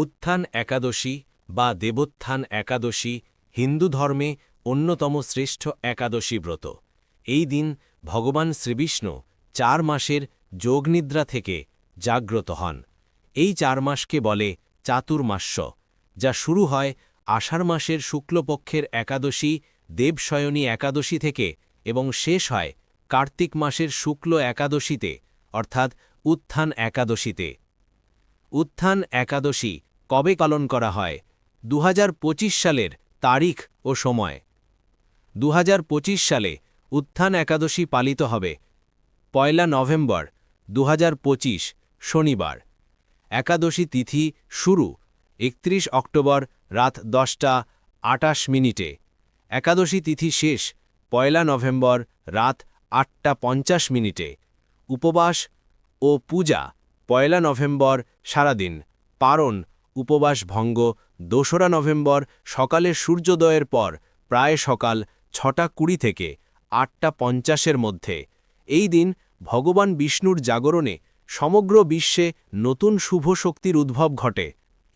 উত্থান একাদশী বা দেবোত্থান একাদশী হিন্দু ধর্মে অন্যতম শ্রেষ্ঠ একাদশী ব্রত। এই দিন ভগবান শ্রীবিষ্ণু চার মাসের যোগনিদ্রা থেকে জাগ্রত হন। এই চার মাসকে বলে চাতুর্মাস্য, যা শুরু হয় আষাঢ় মাসের শুক্লপক্ষের একাদশী, দেবশয়নী একাদশী থেকে এবং শেষ হয় কার্তিক মাসের শুক্ল একাদশীতে, অর্থাৎ উত্থান একাদশীতে। উত্থান একাদশী কবে পালন করা হয়? দু হাজার পঁচিশ সালের তারিখ ও সময়। দু হাজার পঁচিশ সালে উত্থান একাদশী পালিত হবে। পয়লা নভেম্বর দু হাজার পঁচিশ, শনিবার। একাদশী তিথি শুরু একত্রিশ অক্টোবর রাত দশটা আটাশ মিনিটে। একাদশী তিথি শেষ পয়লা নভেম্বর রাত আটটা পঞ্চাশ মিনিটে। উপবাস ও পূজা পয়লা নভেম্বর সারাদিন। পারণ উপবাস ভঙ্গ দোসরা নভেম্বর সকালে সূর্যোদয়ের পর প্রায় সকাল ছটা কুড়ি থেকে আটটা পঞ্চাশের মধ্যে। এই দিন ভগবান বিষ্ণুর জাগরণে সমগ্র বিশ্বে নতুন শুভ শক্তির উদ্ভব ঘটে।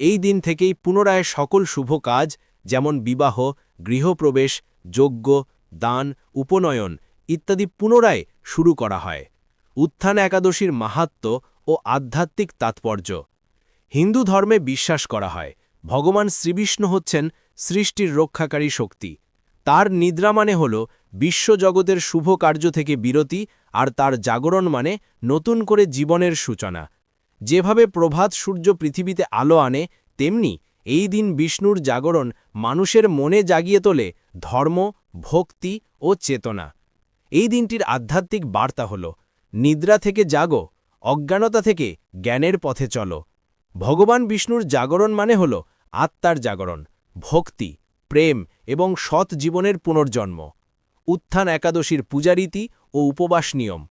এই দিন থেকেই পুনরায় সকল শুভ কাজ যেমন বিবাহ, গৃহপ্রবেশ, যজ্ঞ, দান, উপনয়ন ইত্যাদি পুনরায় শুরু করা হয়। উত্থান একাদশীর মাহাত্ম্য ও আধ্যাত্মিক তাৎপর্য হিন্দু ধর্মে বিশ্বাস করা হয়। ভগবান শ্রীবিষ্ণু হচ্ছেন সৃষ্টির রক্ষাকারী শক্তি। তার নিদ্রা মানে হল বিশ্বজগতের শুভ কার্য থেকে বিরতি আর তার জাগরণ মানে নতুন করে জীবনের সূচনা। যেভাবে প্রভাত সূর্য পৃথিবীতে আলো আনে, তেমনি এই দিন বিষ্ণুর জাগরণ মানুষের মনে জাগিয়ে তোলে ধর্ম, ভক্তি ও চেতনা। এই দিনটির আধ্যাত্মিক বার্তা হল, নিদ্রা থেকে জাগো, অজ্ঞানতা থেকে জ্ঞানের পথে চলো। ভগবান বিষ্ণুর জাগরণ মানে হল আত্মার জাগরণ, ভক্তি, প্রেম এবং সৎ জীবনের পুনর্জন্ম, উত্থান একাদশীর পূজারীতি ও উপবাস নিয়ম।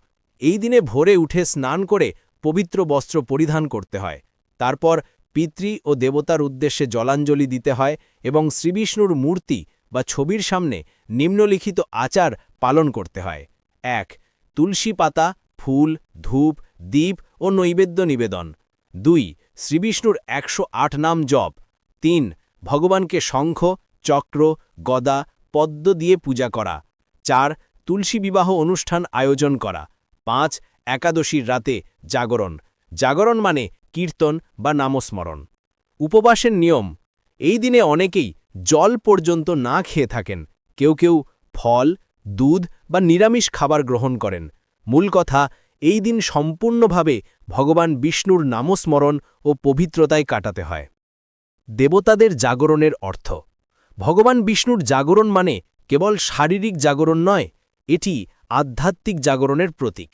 এই দিনে ভোরে উঠে স্নান করে পবিত্র বস্ত্র পরিধান করতে হয়। তারপর পিতৃ ও দেবতার উদ্দেশ্যে জলাঞ্জলি দিতে হয় এবং শ্রীবিষ্ণুর মূর্তি বা ছবির সামনে নিম্নলিখিত আচার পালন করতে হয়। এক, তুলসী পাতা, ফুল, ধূপ দ্বীপ ও নৈবেদ্য নিবেদন। দুই শ্রীবিষ্ণুর একশো আট নাম জপ। তিন, ভগবানকে শঙ্খ, চক্র, গদা, পদ্ম দিয়ে পূজা করা। চার, তুলসী বিবাহ অনুষ্ঠান আয়োজন করা। পাঁচ, একাদশীর রাতে জাগরণ। জাগরণ মানে কীর্তন বা নামস্মরণ। উপবাসের নিয়ম। এই দিনে অনেকেই জল পর্যন্ত না খেয়ে থাকেন। কেউ কেউ ফল, দুধ বা নিরামিষ খাবার গ্রহণ করেন। মূল কথা এই দিন সম্পূর্ণভাবে ভগবান বিষ্ণুর নামস্মরণ ও পবিত্রতায় কাটাতে হয়। দেবতাদের জাগরণের অর্থ। ভগবান বিষ্ণুর জাগরণ মানে কেবল শারীরিক জাগরণ নয়, এটি আধ্যাত্মিক জাগরণের প্রতীক।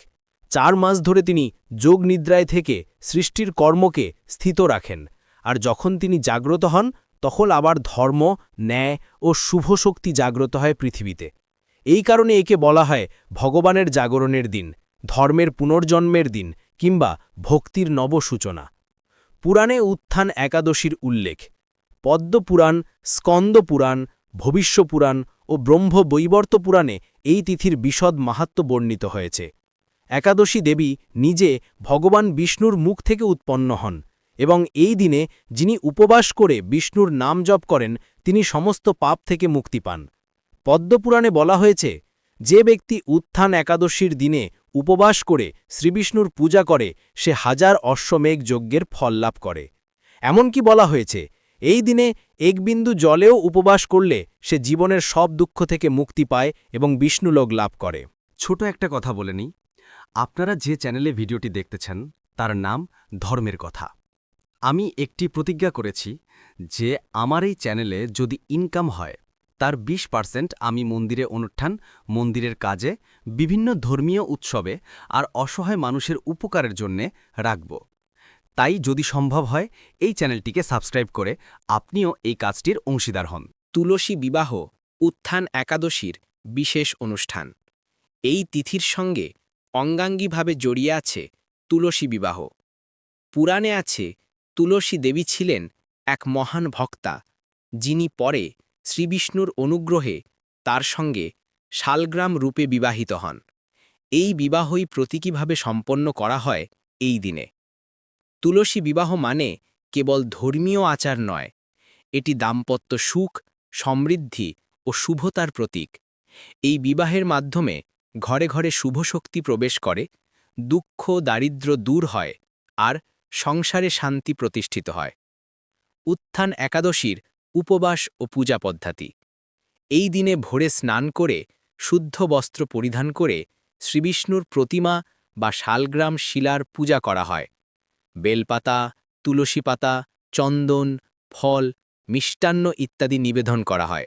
চার মাস ধরে তিনি যোগ নিদ্রায় থেকে সৃষ্টির কর্মকে স্থিত রাখেন, আর যখন তিনি জাগ্রত হন, তখন আবার ধর্ম, ন্যায় ও শুভ শক্তি জাগ্রত হয় পৃথিবীতে। এই কারণে একে বলা হয় ভগবানের জাগরণের দিন। ধর্মের পুনর্জন্মের দিন কিংবা ভক্তির নবসূচনা। পুরাণে উত্থান একাদশীর উল্লেখ। পদ্মপুরাণ, স্কন্দপুরাণ, ভবিষ্যপুরাণ ও ব্রহ্ম বৈবর্ত পুরাণে এই তিথির বিশদ মাহাত্ম বর্ণিত হয়েছে। একাদশী দেবী নিজে ভগবান বিষ্ণুর মুখ থেকে উৎপন্ন হন এবং এই দিনে যিনি উপবাস করে বিষ্ণুর নাম জপ করেন, তিনি সমস্ত পাপ থেকে মুক্তি পান। পদ্মপুরাণে বলা হয়েছে, যে ব্যক্তি উত্থান একাদশীর দিনে উপবাস করে শ্রীবিষ্ণুর পূজা করে, সে হাজার অশ্বমেঘ যজ্ঞের ফল লাভ করে। এমনকি বলা হয়েছে, এই দিনে এক বিন্দু জলেও উপবাস করলে সে জীবনের সব দুঃখ থেকে মুক্তি পায় এবং বিষ্ণুলোক লাভ করে। ছোট একটা কথা বলে নিই। আপনারা যে চ্যানেলে ভিডিওটি দেখতেছেন, তার নাম ধর্মের কথা। আমি একটি প্রতিজ্ঞা করেছি যে, আমার এই চ্যানেলে যদি ইনকাম হয় তার ২০ পার্সেন্ট আমি মন্দিরে অনুষ্ঠান, মন্দিরের কাজে, বিভিন্ন ধর্মীয় উৎসবে আর অসহায় মানুষের উপকারের জন্যে রাখব। তাই যদি সম্ভব হয়, এই চ্যানেলটিকে সাবস্ক্রাইব করে আপনিও এই কাজটির অংশীদার হন। তুলসী বিবাহ, উত্থান একাদশীর বিশেষ অনুষ্ঠান। এই তিথির সঙ্গে অঙ্গাঙ্গীভাবে জড়িয়ে আছে তুলসী বিবাহ। পুরাণে আছে, তুলসী দেবী ছিলেন এক মহান ভক্তা, যিনি পরে শ্রীবিষ্ণুর অনুগ্রহে তার সঙ্গে শালগ্রাম রূপে বিবাহিত হন। এই বিবাহই প্রতীকীভাবে সম্পন্ন করা হয় এই দিনে। তুলসী বিবাহ মানে কেবল ধর্মীয় আচার নয়, এটি দাম্পত্য সুখ, সমৃদ্ধি ও শুভতার প্রতীক। এই বিবাহের মাধ্যমে ঘরে ঘরে শুভ শক্তি প্রবেশ করে, দুঃখ দারিদ্র্য দূর হয় আর সংসারে শান্তি প্রতিষ্ঠিত হয়। উত্থান একাদশীর উপবাস ও পূজা পদ্ধতি। এই দিনে ভোরে স্নান করে, শুদ্ধ বস্ত্র পরিধান করে শ্রীবিষ্ণুর প্রতিমা বা শালগ্রাম শিলার পূজা করা হয়। বেলপাতা, তুলসী পাতা, চন্দন, ফল, মিষ্টান্ন ইত্যাদি নিবেদন করা হয়।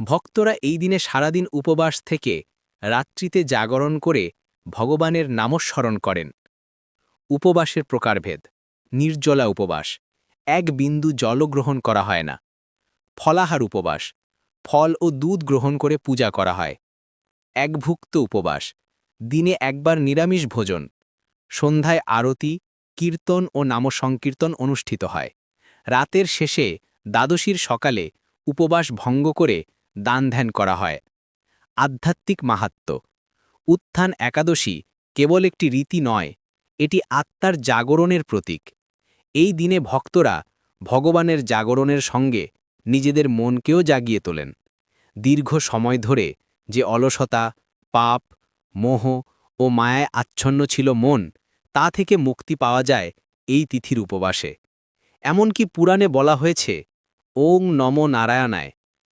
ভক্তরা এই দিনে সারাদিন উপবাস থেকে রাত্রিতে জাগরণ করে ভগবানের নামস্মরণ করেন। উপবাসের প্রকারভেদ। নির্জলা উপবাস। এক বিন্দু জল গ্রহণ করা হয় না। ফলাহার উপবাস, ফল ও দুধ গ্রহণ করে পূজা করা হয়। একভুক্ত উপবাস, দিনে একবার নিরামিষ ভোজন, সন্ধ্যায় আরতি, কীর্তন ও নামসংকীর্তন অনুষ্ঠিত হয়। রাতের শেষে দ্বাদশীর সকালে উপবাস ভঙ্গ করে দান ধ্যান করা হয়। আধ্যাত্মিক মাহাত্ম্য উত্থান একাদশী কেবল একটি রীতি নয়, এটি আত্মার জাগরণের প্রতীক। এই দিনে ভক্তরা ভগবানের জাগরণের সঙ্গে নিজেদের মনকেও জাগিয়ে তোলেন। দীর্ঘ সময় ধরে যে অলসতা, পাপ, মোহ ও মায়ায় আচ্ছন্ন ছিল মন, তা থেকে মুক্তি পাওয়া যায় এই তিথির উপবাসে। এমনকি পুরাণে বলা হয়েছে, ওং নম নারায়ণায়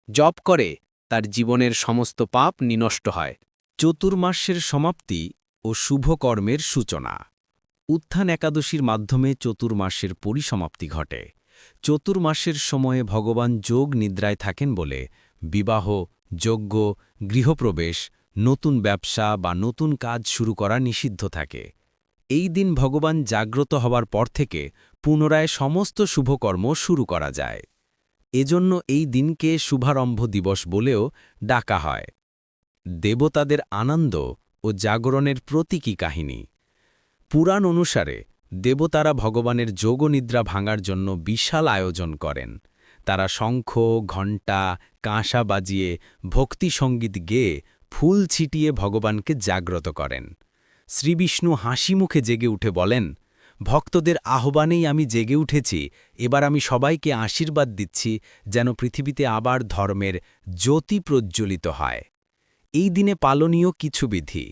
জপ করে তার জীবনের সমস্ত পাপ নিনষ্ট হয়। চতুর্মাসের সমাপ্তি ও শুভকর্মের সূচনা। উত্থান একাদশীর মাধ্যমে চতুর্মাসের পরিসমাপ্তি ঘটে। চতুর্মাসের সময়ে ভগবান যোগ নিদ্রায় থাকেন বলে বিবাহ, যজ্ঞ, গৃহপ্রবেশ, নতুন ব্যবসা বা নতুন কাজ শুরু করা নিষিদ্ধ থাকে। এই দিন ভগবান জাগ্রত হবার পর থেকে পুনরায় সমস্ত শুভকর্ম শুরু করা যায়। এজন্য এই দিনকে শুভারম্ভ দিবস বলেও ডাকা হয়। দেবতাদের আনন্দ ও জাগরণের প্রতীকী কাহিনী। পুরাণ অনুসারে দেবতারা ভগবানের যোগনিদ্রা ভাঙার জন্য বিশাল আয়োজন করেন। তারা শঙ্খ, ঘণ্টা, কাঁসা বাজিয়ে ভক্তি সংগীত গেয়ে ফুল ছিটিয়ে ভগবানকে জাগ্রত করেন। শ্রীবিষ্ণু হাসি মুখে জেগে উঠে বলেন, ভক্তদের আহ্বানেই আমি জেগে উঠেছি। এবার আমি সবাইকে আশীর্বাদ দিচ্ছি যেন পৃথিবীতে আবার ধর্মের জ্যোতি প্রজ্জ্বলিত হয়। এই দিনে পালনীয় কিছু বিধি।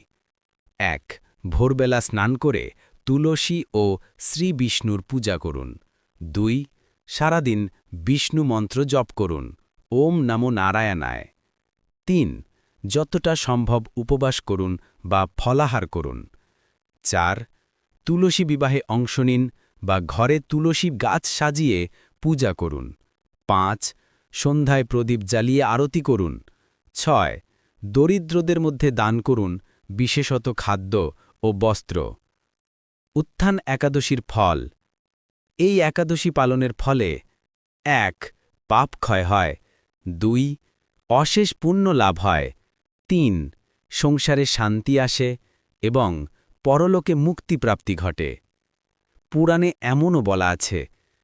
এক, ভোরবেলা স্নান করে তুলসী ও শ্রী বিষ্ণুর পূজা করুন। দুই, সারাদিন বিষ্ণু মন্ত্র জপ করুন। ওম নমো নারায়ণায়। তিন, যতটা সম্ভব উপবাস করুন বা ফলাহার করুন। চার, তুলসী বিবাহে অংশ নিন বা ঘরে তুলসী গাছ সাজিয়ে পূজা করুন। পাঁচ, সন্ধ্যায় প্রদীপ জ্বালিয়ে আরতি করুন। ছয়, দরিদ্রদের মধ্যে দান করুন, বিশেষত খাদ্য ও বস্ত্র। উত্থান একাদশীর ফল। এই একাদশী পালনের ফলে, এক, পাপ ক্ষয় হয়, দুই, অশেষ পুণ্য লাভ হয়, তিন, সংসারে শান্তি আসে এবং পরলোকে মুক্তিপ্রাপ্তি ঘটে। পুরাণে এমনও বলা আছে,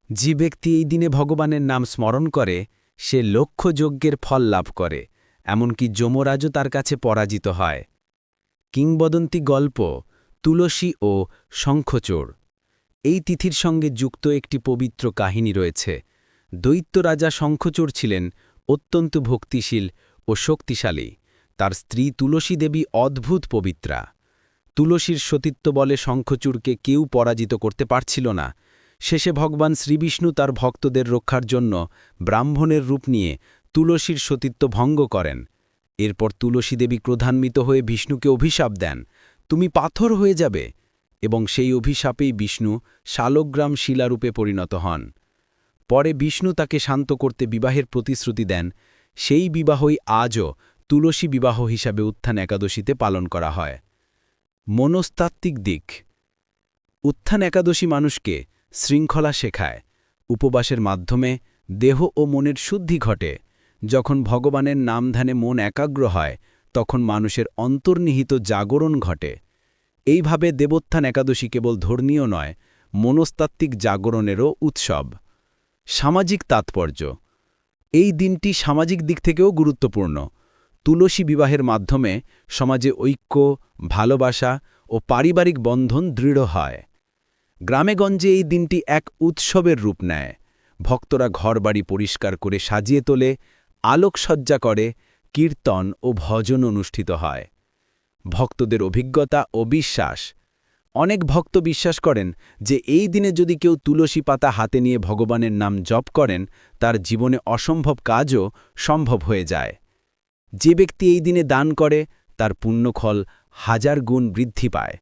যে ব্যক্তি এই দিনে ভগবানের নাম স্মরণ করে, সে লক্ষ্য যজ্ঞের ফল লাভ করে, এমনকি যমরাজও তার কাছে পরাজিত হয়। কিংবদন্তি গল্প তুলসী ও শঙ্খচোর এই তিথির সঙ্গে যুক্ত একটি পবিত্র কাহিনী রয়েছে। দৈত্য রাজা শঙ্খচোর ছিলেন অত্যন্ত ভক্তিশীল ও শক্তিশালী। তার স্ত্রী তুলসী দেবী অদ্ভুত পবিত্রা। তুলসীর সতীত্ব বলে শঙ্খচূড়কে কেউ পরাজিত করতে পারছিল না। শেষে ভগবান শ্রীবিষ্ণু তার ভক্তদের রক্ষার জন্য ব্রাহ্মণের রূপ নিয়ে তুলসীর সতীত্ব ভঙ্গ করেন। এরপর তুলসী দেবী ক্রধান্বিত হয়ে বিষ্ণুকে অভিশাপ দেন। তুমি পাথর হয়ে যাবে, এবং সেই অভিশাপেই বিষ্ণু শালগ্রাম শিলারূপে পরিণত হন। পরে বিষ্ণু তাকে শান্ত করতে বিবাহের প্রতিশ্রুতি দেন। সেই বিবাহই আজও তুলসী বিবাহ হিসাবে উত্থান একাদশীতে পালন করা হয়। মনস্তাত্ত্বিক দিক। উত্থান একাদশী মানুষকে শৃঙ্খলা শেখায়, উপবাসের মাধ্যমে দেহ ও মনের শুদ্ধি ঘটে। যখন ভগবানের নামধানে মন একাগ্র হয় তখন মানুষের অন্তর্নিহিত জাগরণ ঘটে। এইভাবে দেবোত্থান একাদশী কেবল ধর্মীয় নয়, মনস্তাত্ত্বিক জাগরণেরও উৎসব। সামাজিক তাৎপর্য। এই দিনটি সামাজিক দিক থেকেও গুরুত্বপূর্ণ। তুলসী বিবাহের মাধ্যমে সমাজে ঐক্য, ভালোবাসা ও পারিবারিক বন্ধন দৃঢ় হয়। গ্রামেগঞ্জে এই দিনটি এক উৎসবের রূপ নেয়। ভক্তরা ঘরবাড়ি পরিষ্কার করে সাজিয়ে তোলে, আলোকসজ্জা করে কীর্তন ও ভজন অনুষ্ঠিত হয়। ভক্তদের অভিজ্ঞতা ও বিশ্বাস। অনেক ভক্ত বিশ্বাস করেন যে এই দিনে যদি কেউ তুলসী পাতা হাতে নিয়ে ভগবানের নাম জপ করেন, তার জীবনে অসম্ভব কাজও সম্ভব হয়ে যায়। যে ব্যক্তি এই দিনে দান করে, তার পুণ্যফল হাজার গুণ বৃদ্ধি পায়।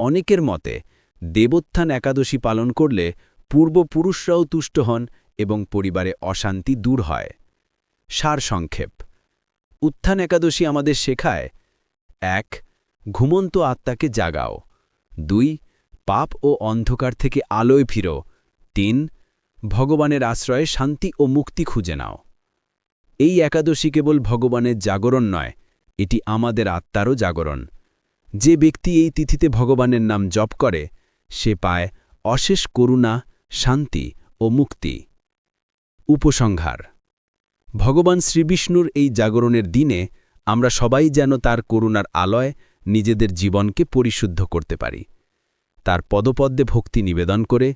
অনেকের মতে, দেবোত্থান একাদশী পালন করলে পূর্বপুরুষরাও তুষ্ট হন এবং পরিবারে অশান্তি দূর হয়। সারসংক্ষেপ। উত্থান একাদশী আমাদের শেখায়, এক, ঘুমন্ত আত্মাকে জাগাও, দুই, পাপ ও অন্ধকার থেকে আলোয় ফিরো তিন, ভগবানের আশ্রয়ে শান্তি ও মুক্তি খুঁজে নাও। এই একাদশী কেবল ভগবানের জাগরণ নয়, এটি আমাদের আত্মারও জাগরণ। যে ব্যক্তি এই তিথিতে ভগবানের নাম জপ করে, সে পায় অশেষ করুণা, শান্তি ও মুক্তি। উপসংহার ভগবান শ্রীবিষ্ণুর এই জাগরণের দিনে আমরা সবাই যেন তার করুণার আলয় নিজেদের জীবনকে পরিশুদ্ধ করতে পারি। তার পদপদ্মে ভক্তি নিবেদন করে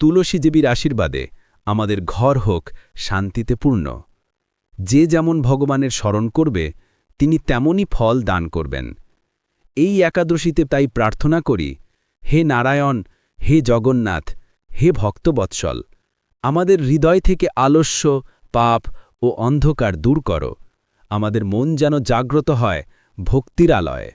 তুলসী দেবীর আশীর্বাদে আমাদের ঘর হোক শান্তিতে পূর্ণ। যে যেমন ভগবানের স্মরণ করবে, তিনি তেমনই ফল দান করবেন। এই একাদশীতে তাই প্রার্থনা করি, হে নারায়ণ, হে জগন্নাথ, হে ভক্তবৎসল, আমাদের হৃদয় থেকে আলস্য, পাপ ও অন্ধকার দূর করো। আমাদের মন যেন জাগ্রত হয় ভক্তির আলয়ে।